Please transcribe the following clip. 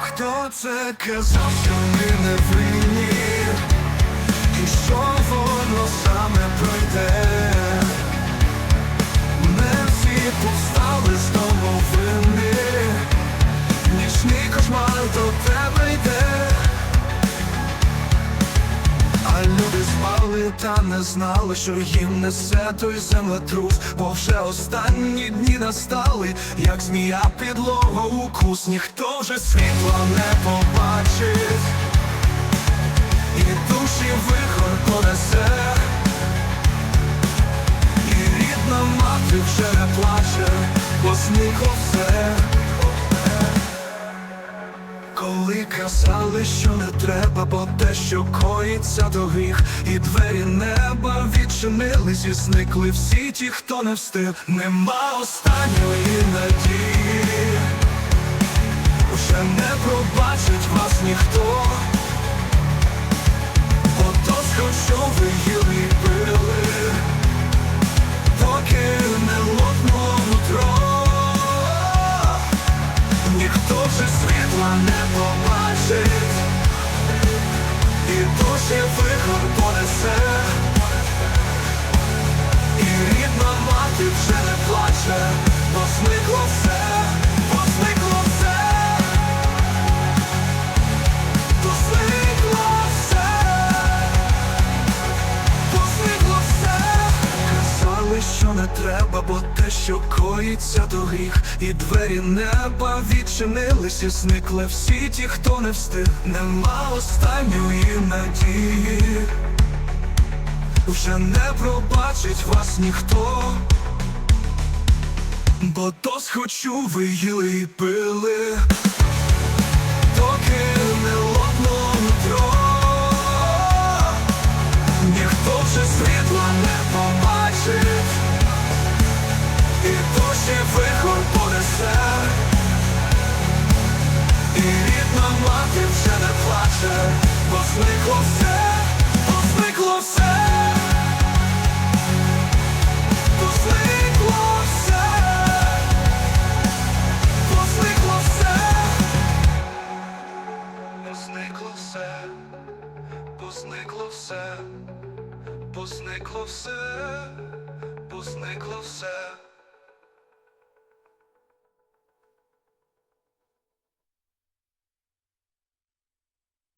Хто це казав, що ми не винні? І що воно саме пройде? Не всі повстали з домовини, нічний кошмар до тебе йде. Люди та не знали, що їм несе той землетрус, бо вже останні дні настали, як змія підлога укус, ніхто вже світла не побачить, і душі вихор понесе, що не треба, бо те, що коїться до гріх, і двері неба відчинились і зникли всі ті, хто не встиг, нема останньої надії, вже не пробачить вас ніхто, бо то що ви їли і пили, поки не лопнуло нутро. Ніхто вже світла не побачить, душі вихор не треба, бо те, що коїться до гріх, і двері неба відчинились, і зникли всі ті, хто не встиг, нема останньої надії, вже не пробачить вас ніхто, бо досхочу ви їли і пили, вже не плаче, бо все, бо все, бо зникло все, бо все, бо зникло все. Позникло все.